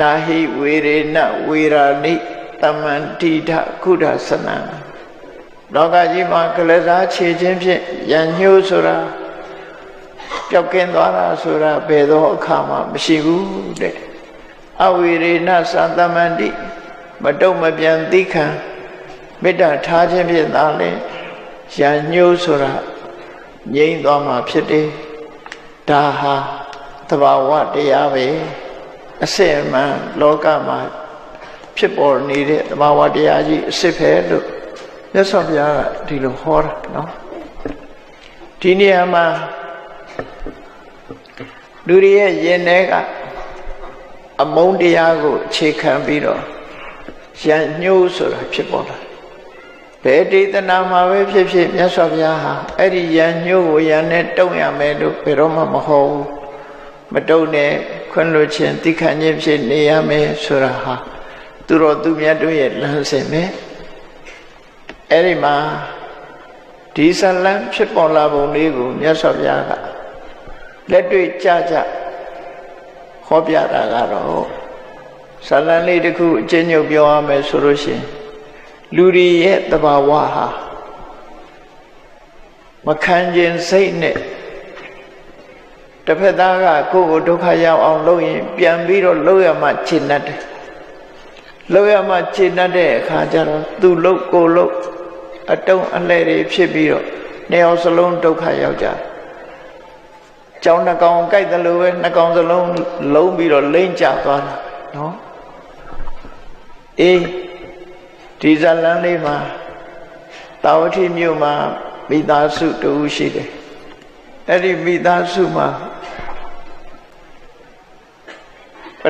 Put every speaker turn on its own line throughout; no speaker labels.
နာဟိဝေရေနဝေရာနိတမန္တိထကုဒသနံလောကကြီးမှာကလစားခြေခြင်းဖြင့်ယဉ်ညိုးဆိုတာပျောက်ကင်းသွားတာဆိုတာဘယ်သောအခါမှမရှိဘူးတဲ့အဝေရေနသတမန္တိမတုံမပြန်သိခံမေတ္တာထားခြင်းဖြင့်သာလေရံညှိုးဆိုတာငြိမ့်သွားမှာဖြစ်တယ်ဒါဟာသဘာဝတရားပဲ အစစ်အမှန်လောကမှာဖြစ်ပေါ်နေတဲ့သဘာဝတရားကြီးအစစ်ပဲလို့မြတ်စွာဘုရားကဒီလိုဟောတာနော်ဒီနေရာမှာလူတွေရဲ့ရင်ထဲကအမုန်းတရားကိုအခြေခံပြီးတော့ရံညှိုးဆိုတာဖြစ်ပေါ်လာဘယ်ဒေသနာမှာပဲဖြစ်ဖြစ်မြတ်စွာဘုရားဟာအဲ့ဒီရံညှိုးကိုရံနဲ့တုံရမယ်လို့ဘယ်တော့မှမဟောဘူးမတုံနဲ့ ခွင့်လို့ခြင်းတိခဏ်ချင်းဖြစ်နေရမယ်ဆိုတာဟာသူတော်သူမြတ်တို့ရဲ့လမ်းစဉ်ပဲအဲ့ဒီမှာဒီဇလံဖြစ်ပေါ်လာပုံလေးကိုမြတ်စွာဘုရားကလက်တွေ့ကြကြဟောပြတာကတော့ဇလံလေးတစ်ခုအကျဉ်းချုပ်ပြောရမယ်ဆိုလို့ရှိရင်လူတွေရဲ့တဘာဝဟာမခံခြင်းစိတ်နဲ့ တစ်ဖက်သားကကိုယ့်ကိုဒုက္ခရောက်အောင်လုပ်ရင် ပြန်ပြီးတော့လုပ်ရမှခြေနှက်တယ်လုပ်ရမှခြေနှက်တဲ့အခါကျတော့သူလုပ်ကိုလုပ်အတုံးအလှဲ့တွေဖြစ်ပြီးတော့နေအောင်စလုံးဒုက္ခရောက်ကြတယ်ကြောင်းနှကောင်ကြိုက်တယ်လို့ပဲနှကောင်စလုံးလုံးပြီးတော့လိမ့်ကျသွားတာနော်အေးဒီဇလန်းလေးမှာတာဝတိမြို့မှာမိသားစုတူရှိတယ်အဲ့ဒီမိသားစုမှာ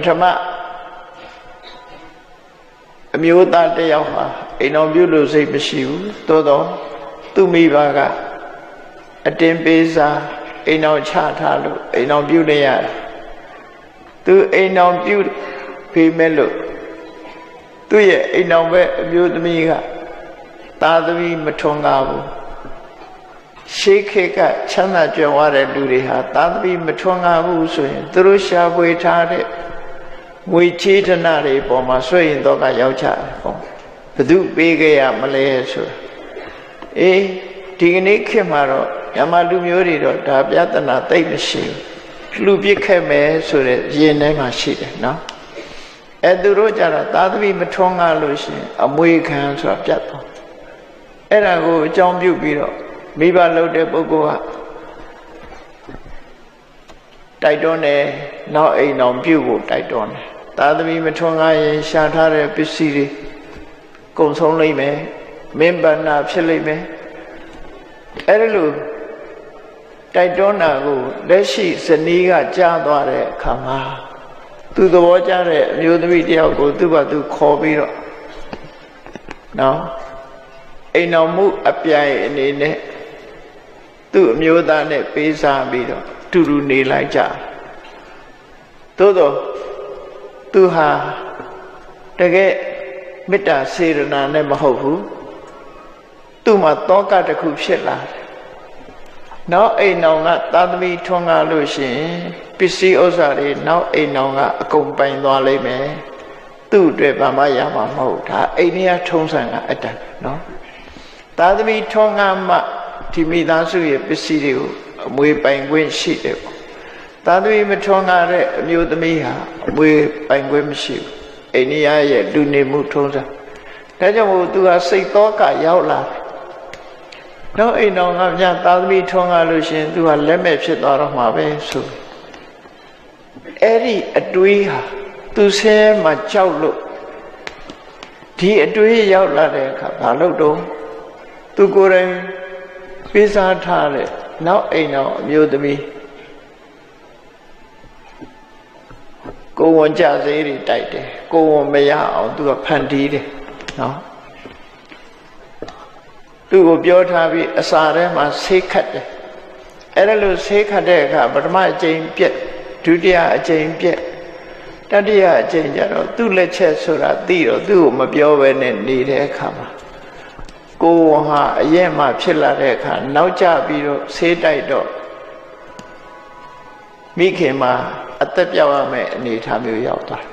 ထမအမျိုးသားတစ်ယောက်ဟာအိမ်တော်ပြုလို့စိတ်မရှိဘူးသို့တော့သူ့မိဘကအတင်းပေးစားအိမ်တော်ချထားလို့အိမ်တော်ပြုနေရတယ်သူအိမ်တော်ပြုပေးမဲ့လို့သူ့ရဲ့အိမ်တော်ပဲအမျိုးသမီးကသားသမီးမထွန်ကားဘူးရှေးခေတ်ကချမ်းသာကြွယ်ဝတဲ့လူတွေဟာသားသမီးမထွန်ကားဘူးဆိုရင်သူတို့ရှာဖွေထားတဲ့ ငွေချေးဌနာတွေပေါ်မှာဆွေရင်တော့ကရောက်ချတယ်ပေါ့ဘသူပေးခဲ့ရမလဲဆိုအေးဒီကနေ့ခေတ်မှာတော့မြန်မာလူမျိုးတွေတော့ဒါပြဿနာသိပ်မရှိဘူးလူပြစ်ခဲ့မယ်ဆိုတဲ့ရင်ထဲမှာရှိတယ်နော်အဲသူတို့ကြတော့သာသမီမထွန်းကားလို့ရှိရင်အမွေခံဆိုတာပြတ်သွားအဲ့ဒါကိုအကြောင်းပြုပြီးတော့မိဘလုပ်တဲ့ပုဂ္ဂိုလ်ကတိုက်တွန်းတယ်နောက်အိမ်အောင်ပြုတ်ဖို့တိုက်တွန်းတယ် သာသမီမထွန်းကားရင်ရှာထားတဲ့ပစ္စည်းတွေကုန်ဆုံးလိမ့်မယ်မင်းပဏ္ဏဖြစ်လိမ့်မယ်အဲ့ဒါလို့တိုက်တွန်းတာကိုလက်ရှိဇနီးကကြားသွားတဲ့အခါမှာသူသဘောကျတဲ့အမျိုးသမီးတယောက်ကိုသူ့ဘာသူခေါ်ပြီးတော့နော်အိမ်တော်မှုအပြိုင်အနေနဲ့သူ့အမျိုးသားနဲ့ပေးစားပြီးတော့တူတူနေလိုက်ကြသို့တော့ သူဟာတကယ်မေတ္တာစေရနာနဲ့မဟုတ်ဘူးသူ့မှာတောကတစ်ခုဖြစ်လာတယ်နောက်အိမ်တော်ကသာသမီထွန်းကားလို့ရှိရင်ပစ္စည်းဥစ္စာတွေနောက်အိမ်တော်ကအကုန်ပိုင်သွားလိမ့်မယ်သူ့အတွက်ဘာမှရမှာမဟုတ်ဒါအိမ်ထဲကထုံးစံကအတ္တနော်သာသမီထွန်းကားမှဒီမိသားစုရဲ့ပစ္စည်းတွေကိုအမွေပိုင်ခွင့်ရှိတယ်ပေါ့ သာသမီမထွန်းကားတဲ့အမျိုးသမီးဟာအမွေပိုင်ခွင့်မရှိဘူးအိန္ဒိယရဲ့လူနေမှုထုံးစံဒါကြောင့်မို့သူကစိတ်သောကရောက်လာတယ်နောက်အိမ်တော်ကမြတ်သာသမီထွန်းကားလို့ရှင်သူကလက်မဲ့ဖြစ်သွားတော့မှာပဲဆိုအဲ့ဒီအတွေးဟာသူဆဲမှာကြောက်လို့ဒီအတွေးရောက်လာတဲ့အခါဘာလို့တော့သူကိုယ်တိုင်ပေးစားထားတဲ့နောက်အိမ်တော်အမျိုးသမီး ကိုဝန်ကြစေးတွေတိုက်တယ်ကိုဝန်မရအောင်သူကဖန်တီးတယ်နော်သူ့ကိုပြောထားပြီးအစာထဲမှာဆေးခတ်တယ်အဲ့ဒါလို့ဆေးခတ်တဲ့အခါပထမအကြိမ်ပြက်ဒုတိယအကြိမ်ပြက်တတိယအကြိမ်ကျတော့သူ့လက်ချက်ဆိုတာသိတော့သူ့ကိုမပြောဘဲနဲ့နေတဲ့အခါမှာကိုယ်ဟာအရက်မှဖြစ်လာတဲ့အခါနောက်ကျပြီးတော့ဆေးတိုက်တော့မိခင်မှာ အသက်ပြောက်ရမယ့်အနေအထားမျိုးရောက်သွားတယ်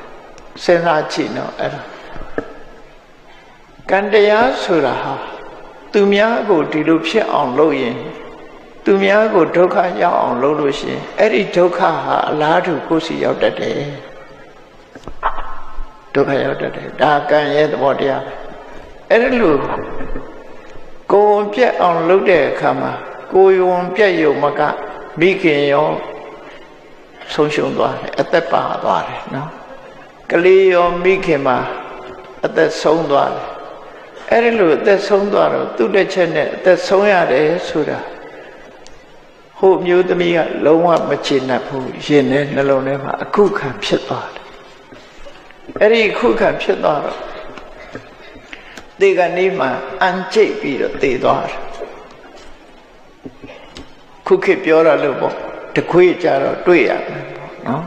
စဉ်းစားကြည့်နော်အဲ့ဒါကံတရားဆိုတာဟာသူများကိုဒီလိုဖြစ်အောင်လုပ်ရင်သူများကိုဒုက္ခရောက်အောင်လုပ်လို့ရှိရင်အဲ့ဒီဒုက္ခဟာအလားတူကိုယ်စီရောက်တတ်တယ်ဒုက္ခရောက်တတ်တယ်ဒါကံရဲ့သဘောတရားပဲအဲ့ဒါလို့ကိုယ်ဝင်ပြက်အောင်လုပ်တဲ့အခါမှာကိုယ်ဝင်ပြက်ယုံမကမိခင်ရော ဆုံးရှုံးသွားတယ်အသက်ပါသွားတယ်နော်ကလေးရောမိခင်မှာအသက်ဆုံးသွားတယ်အဲ့ဒီလိုအသက်ဆုံးသွားတော့သူ့တစ်ချက်နဲ့အသက်ဆုံးရတယ်ဆိုတာဟိုမျိုးသမီးကလုံးဝမချေနှက်ဘူးရင်ထဲနှလုံးထဲမှာအခုခံဖြစ်သွားတယ်အဲ့ဒီအခုခံဖြစ်သွားတော့ဒီကနေမှအန်ကျိတ်ပြီးတော့တည်သွားတယ်ခုခေတ်ပြောရလို့ပေါ့ တခွေးကြတော့တွေ့ရမယ်ပေါ့နော်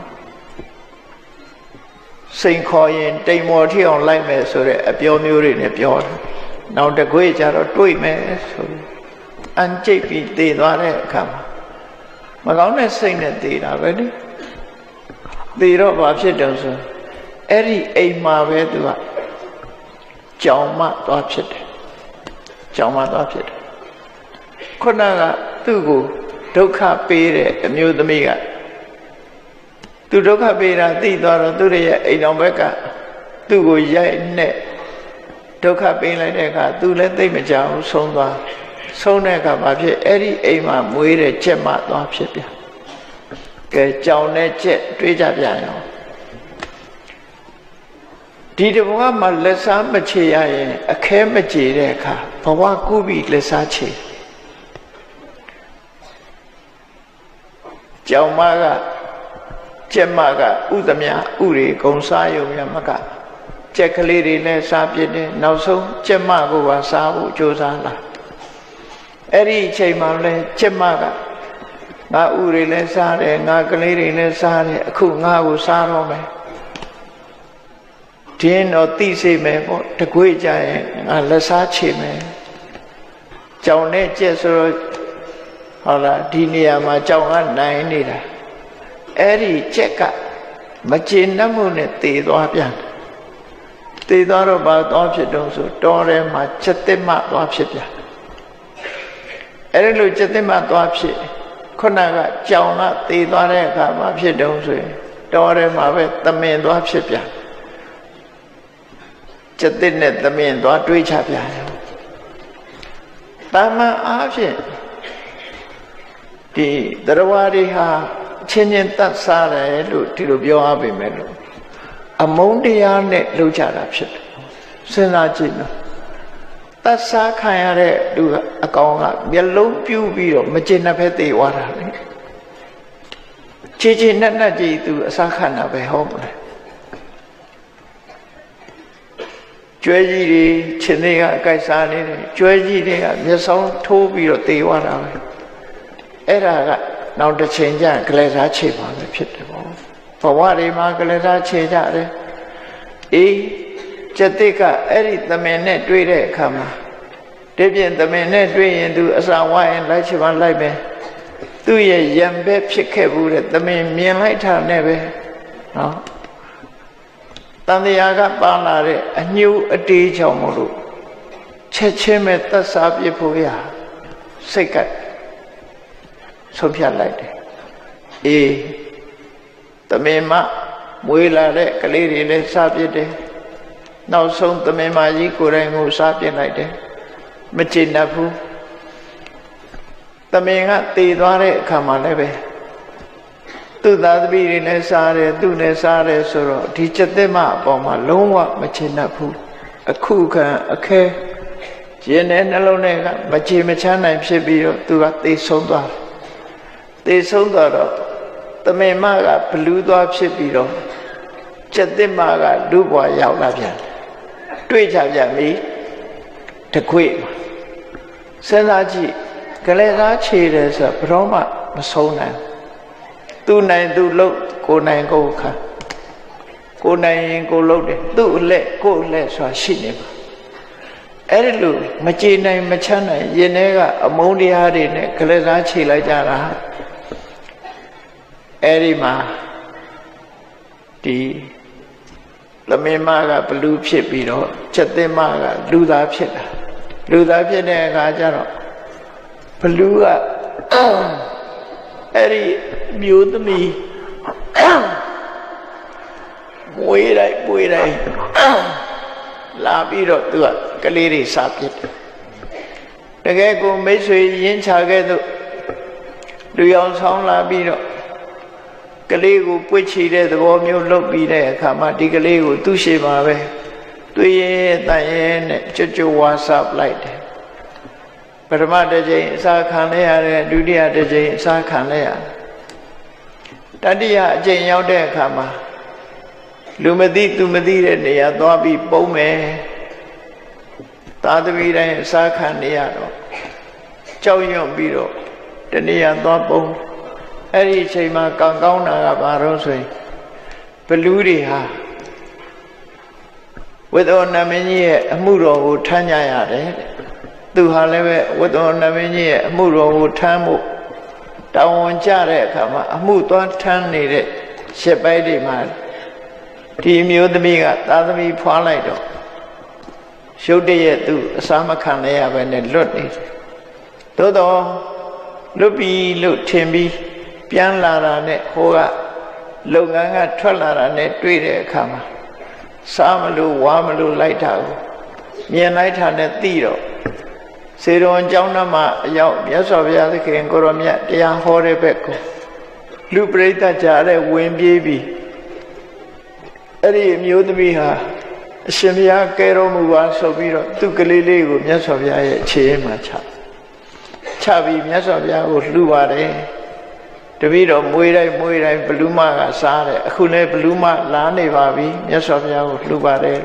စိန်ခေါ်ရင်တိမ်မော်ထီအောင်လိုက်မယ်ဆိုတဲ့အပြောမျိုးတွေနဲ့ပြောတယ်နောက်တခွေးကြတော့တွေ့မယ်ဆိုအန်ကျိတ်ပြီးတည်သွားတဲ့အခါမှာမကောင်းတဲ့စိတ်နဲ့တည်တာပဲလေတည်တော့ဘာဖြစ်တယ်ဆိုအဲ့ဒီအိမ်မှာပဲသူကကြောင်မသွားဖြစ်တယ်ကြောင်မသွားဖြစ်တယ်ခုနကသူ့ကို ဒုက္ခပေးတဲ့အမျိုးသမီးကသူဒုက္ခပေးတာသိသွားတော့သူရဲ့အိမ်တော်ဘက်ကသူ့ကိုရိုက်နဲ့ဒုက္ခပေးလိုက်တဲ့အခါသူလည်းသိမကြောက်ဆုံးသွားဆုံးတဲ့အခါဘာဖြစ်အဲ့ဒီအိမ်မှာမွေးတဲ့ချက်မှသွားဖြစ်ပြန်ကဲကြောင်နဲ့ချက်တွေးကြပြန်ရောဒီတဘဝမှာလက်စားမချေရရင်အခဲမကြေတဲ့အခါဘဝကူးပြီးလက်စားချေ ကြောင်မကကျက်မကဥသမြဥတွေဂုံစားယုံမြမကကြက်ကလေးတွေလည်းစားပြစ်တယ်နောက်ဆုံးကျက်မကိုပါစားဖို့ကြိုးစားလာအဲ့ဒီအချိန်မှာလည်းကျက်မကငါဥတွေလည်းစားတယ်ငါကလေးတွေလည်းစားတယ်အခုငါကိုစားတော့မယ်ဒင်းတော့သိစေမယ်ပေါ့တကွေးကြရင်ငါလက်စားချေမယ်ကြောင်နဲ့ကြက်ဆိုတော့ ဟုတ်လားဒီနေရာမှာကြောင်ကနိုင်နေတာအဲ့ဒီကြက်ကမကျေနပ်မှုနဲ့တည်သွားပြန်တည်သွားတော့ဘာသွားဖြစ်တော့ဆိုတောထဲမှာချက်သစ်မှသွားဖြစ်ပြန်အဲ့ဒီလိုချက်သစ်မှသွားဖြစ်ခုနကကြောင်ကတည်သွားတဲ့အခါမှာဖြစ်တော့ဆိုရင်တောထဲမှာပဲသမင်သွားဖြစ်ပြန်ကျက်တဲ့နဲ့သမင်သွားတွေးချပြန်တယ်။တာမန်အားဖြင့် ဒီတရားဝါတွေဟာချင်းချင်းတတ်စားတယ်လို့ဒီလိုပြောရပါမယ်လို့အမုန်းတရားနဲ့လှုပ်ကြတာဖြစ်တယ်။စဉ်းစားကြည့်နော်။တတ်စားခံရတဲ့လူအကောင်ကမျက်လုံးပြူးပြီးတော့မကျင်တဲ့ဖက်သေးသွားတာလေ။ချေချေနက်နက်ကြည့်သူအစားခံတာပဲဟုတ်မလား။ကျွဲကြီးတွေခြေသေးကအကြိုက်စားနေတယ်ကျွဲကြီးတွေကမျက်စောင်းထိုးပြီးတော့တေသွားတာပဲ အဲ့ဒါကနောက်တစ်ချိန်ကျကလေးစားခြေပါပဲဖြစ်တယ်ပေါ့ဘဝတွေမှာကလေးစားခြေကြတယ်အေးကျက်တိကအဲ့ဒီသမင်နဲ့တွေ့တဲ့အခါမှာတပြင်းသမင်နဲ့တွေ့ရင်သူအစာဝိုင်းလိုက်ချင်မှလိုက်မယ်သူ့ရဲ့ရံပဲဖြစ်ခဲ့ဘူးတဲ့သမင်မြင်လိုက်တာနဲ့ပဲနော်တန်တရားကပါလာတဲ့အညှိုးအတေးကြောင့်မလို့ချက်ချင်းပဲသက်စားပြဖို့ရစိတ်က ဆုံးဖြတ်လိုက်တယ်အေးသမင်မမွေးလာတဲ့ကလေးတွေလည်းစားပြတယ်နောက်ဆုံးသမင်မကြီးကိုယ်တိုင်ကိုစားပြလိုက်တယ်မချင်တတ်ဘူးသမင်ကတည်သွားတဲ့အခါမှာလည်းပဲသူ့သားသမီးတွေနဲ့စားတယ်သူနဲ့စားတယ်ဆိုတော့ဒီကျက်သက်မအပေါ်မှာလုံးဝမချင်တတ်ဘူးအခုခံအခဲရင်ထဲနှလုံးထဲကမချေမချမ်းနိုင်ဖြစ်ပြီးတော့သူကသေဆုံးသွားတယ် သေဆုံးသွားတော့တမင်မကဘလူးသွားဖြစ်ပြီးတော့ကျက်သက်မကလူဘွားရောက်လာပြန်တွေ့ကြပြန်ပြီတခွေစဉ်းစားကြည့်ကလေးသားခြေတယ်ဆိုဘရောမှမဆုံးနိုင်သူနိုင်သူလှုပ်ကိုနိုင်ကိုခါကိုနိုင်ရင်ကိုလှုပ်တယ်သူ့အလက်ကိုအလက်ဆိုတာရှိနေပါအဲ့ဒီလိုမကြေနိုင်မချမ်းနိုင်ရင်ထဲကအမုန်းတရားတွေနဲ့ကလေးစားခြေလိုက်ကြတာ အဲ့ဒီမှာဒီသမင်မကဘလူဖြစ်ပြီးတော့ချက်သိမကလူသားဖြစ်တာလူသားဖြစ်တဲ့အခါကျတော့ဘလူကအဲ့ဒီမျိုးသမီးမွေးလိုက်ပွေးလိုက်လာပြီးတော့သူကကလေးတွေစားပြစ်တယ်တကယ်ကိုမိတ်ဆွေရင်းချခဲ့သူလူရောင်ဆောင်လာပြီးတော့ ကလေးကိုပွေ့ချီတဲ့သဘောမျိုးလုပ်ပြီးတဲ့အခါမှာဒီကလေးကိုသူ့ရှိမှာပဲတွေ့ရဲ့တန်ရဲ့နဲ့ကြွကြွဝါစားပလိုက်တယ်ပထမတစ်ကြိမ်အစာခံလဲရတယ်ဒုတိယတစ်ကြိမ်အစာခံလဲရတယ်တတိယအကြိမ်ရောက်တဲ့အခါမှာလူမသိသူမသိတဲ့နေရာသွားပြီးပုံမယ်သာသမီတိုင်းအစာခံနေရတော့ကြောက်ရွံ့ပြီးတော့တနေရာသွားပုံ အဲ့ဒီအချိန်မှာကံကောင်းတာကဘာလို့ဆိုရင်ဘလူးတွေဟာဝိသောနမင်းကြီးရဲ့အမှုတော်ကိုထမ်းကြရတယ်တဲ့သူဟာလည်းပဲဝိသောနမင်းကြီးရဲ့အမှုတော်ကိုထမ်းဖို့တာဝန်ကျတဲ့အခါမှာအမှုသွားထမ်းနေတဲ့ရှစ်ပိုင်းတွေမှာဒီမျိုးသမီးကသာသမီဖွာလိုက်တော့ရုတ်တရက်သူအစာမခံရဘဲနဲ့လွတ်နေတယ်သို့တော့လွတ်ပြီလို့ထင်ပြီး ပြန်လာတာနဲ့ဟိုကလုပ်ငန်းကထွက်လာတာနဲ့တွေ့တဲ့အခါမှာစားမလို့ဝါမလို့လိုက်တာကိုမြင်လိုက်တာနဲ့သိတော့စေရွန်ကျောင်းသားမှာအရောက်မြတ်စွာဘုရားသခင်ကိုရောမြတ်တရားဟောတဲ့ဘက်ကိုလူပရိသတ်ကြားတဲ့ဝင်ပြေးပြီးအဲ့ဒီအမျိုးသမီးဟာအရှင်ဘုရားကဲတော်မူပါဆိုပြီးတော့သူ့ကလေးလေးကိုမြတ်စွာဘုရားရဲ့ခြေရင်းမှာချချပြီးမြတ်စွာဘုရားကိုလှူပါတယ် တပည့်တော်မွေးတိုင်းမွေးတိုင်းဘလူးမကစားတယ်အခုလည်းဘလူးမလာနေပါပြီမြတ်စွာဘုရားကိုလှူပါတယ်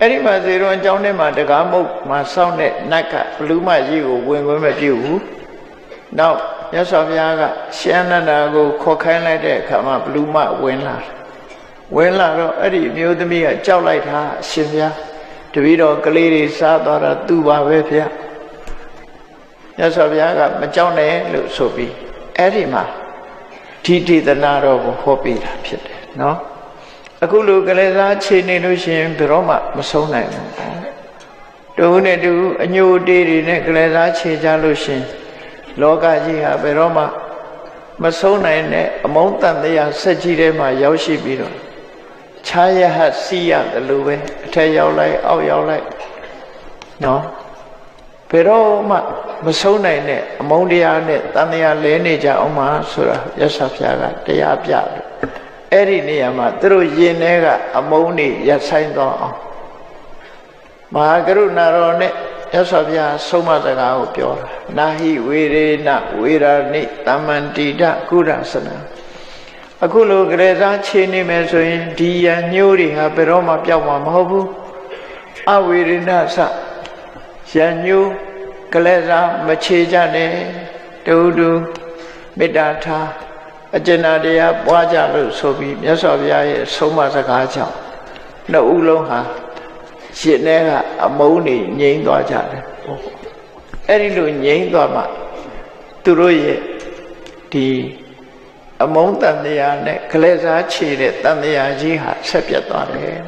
အဲ့ဒီမှာဇေရွန်ကျောင်းထဲမှာတကားမုတ်မှာစောင့်တဲ့နတ်ကဘလူးမကြီးကိုဝင်ခွင့်မပြုဘူးနောက်မြတ်စွာဘုရားကရှမ်းနန္ဒာကိုခေါ်ခိုင်းလိုက်တဲ့အခါမှာဘလူးမဝင်လာတယ်ဝင်လာတော့အဲ့ဒီအမျိုးသမီးကကြောက်လိုက်တာအရှင်ဘုရားတပည့်တော်ကလေးတွေစားသွားတာသူ့ပါပဲဗျာ မြတ်စွာဘုရားကမကြောက်နဲ့လို့ဆိုပြီးအဲ့ဒီမှာဒီဒေသနာတော်ကိုဟောပေးတာဖြစ်တယ်နော်အခုလိုကလေးစားခြေနေလို့ရှိရင်ဘယ်တော့မှမဆုံးနိုင်ဘူးတူနဲ့တူအညိုတေးတွေနဲ့ကလေးစားခြေကြလို့ရှိရင်လောကကြီးဟာဘယ်တော့မှမဆုံးနိုင်တဲ့အမုန်းတန်တရားဆက်ကြီးထဲမှာရောက်ရှိပြီးတော့ခြားရဟစီရတယ်လို့ပဲအထက်ရောက်လိုက်အောက်ရောက်လိုက်နော်ဘယ်တော့မှ မဆုံးနိုင်တဲ့အမုန်းတရားနဲ့တန်တရားလဲနေကြအောင်မှာဆိုတာရသဖျားကတရားပြတယ်အဲ့ဒီနေရာမှာသူတို့ယင်ထဲကအမုန်းတွေရပ်ဆိုင်သွားအောင်မဟာကရုဏာတော်နဲ့ရသော်ဗျာဆုံးမစကားကိုပြောတာနာဟိဝေရေနဝေရာနိတမ္မန္တိတကုရသနာအခုလိုကြရစားခြေနေမယ်ဆိုရင်ဒီယံညိုးတွေဟာဘယ်တော့မှပျောက်မှာမဟုတ်ဘူးအဝေရိဏသယံညိုး ကလေးစားမခြေကြနဲ့တူတူမေတ္တာထားအကျဉ်းတရားပွားကြလို့ဆိုပြီးမြတ်စွာဘုရားရဲ့ဆုံးမစကားကြောင့်နှစ်ဦးလုံးဟာရှင်ထဲကအမုန်းတွေငြိမ်းသွားကြတယ်အဲ့ဒီလိုငြိမ်းသွားမှသူတို့ရဲ့ဒီအမုန်းတန်တရားနဲ့ကလေးစားခြေတဲ့တန်တရားကြီးဟာဆက်ပြတ်သွားတယ်